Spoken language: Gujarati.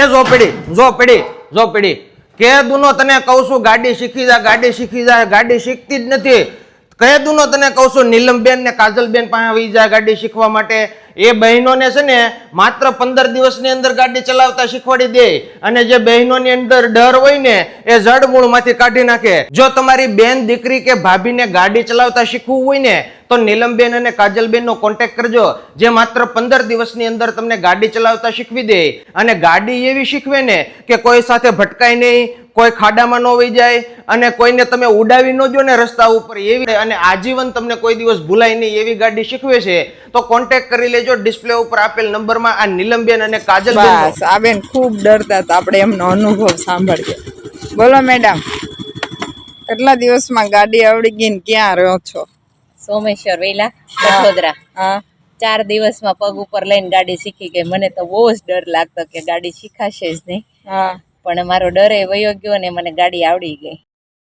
એ જો પડી જો પડી જો પડી કે દુનો તને કહું છું, ગાડી શીખી જા, ગાડી શીખી જા, ગાડી શીખતી જ નથી. કહે દુનો તને કહું છું નીલમબેન ને કાજલબેન પાસે આવી જાય ગાડી શીખવા માટે. એ બહેનોને છે ને માત્ર પંદર દિવસની અંદર ગાડી ચલાવતા શીખવાડી દે. અને જે બહેનોની અંદર ડર હોય ને, એ જડમૂળમાંથી કાઢી નાખે. જો તમારી બેન દીકરી કે ભાભીને ગાડી ચલાવતા શીખવું હોય ને, તો નીલમબેન અને કાજલબેનનો કોન્ટેક કરજો. જે માત્ર પંદર દિવસની અંદર તમને ગાડી ચલાવતા શીખવી દે. અને ગાડી એવી શીખવે ને કે કોઈ સાથે ભટકાય નહીં, કોઈ ખાડામાં ન વહી જાય, અને કોઈને તમે ઉડાવી ન જો ને રસ્તા ઉપર એવી અને આજીવન તમને કોઈ દિવસ ભૂલાય નહીં એવી ગાડી શીખવે છે, તો કોન્ટેક કરી લેજો. ડિસ્પ્લે ઉપર આપેલ નંબરમાં આ નીલમબેન અને કાજલ બસ આ બેન ખૂબ ડરતા હતા. આપણે એમનો અનુભવ સાંભળીએ. બોલો મેડમ કેટલા દિવસમાં ગાડી આવડી ગઈ ને ક્યાં રહ્યો છો? સોમેશ્વર વેલા વડોદરા. હા. ચાર દિવસમાં પગ ઉપર લઈને ગાડી શીખી ગઈ. મને તો બહુ જ ડર લાગતો કે ગાડી શીખાશે જ નહીં. હા. પણ મારો ડર એ વયો ગયો ને મને ગાડી આવડી ગઈ.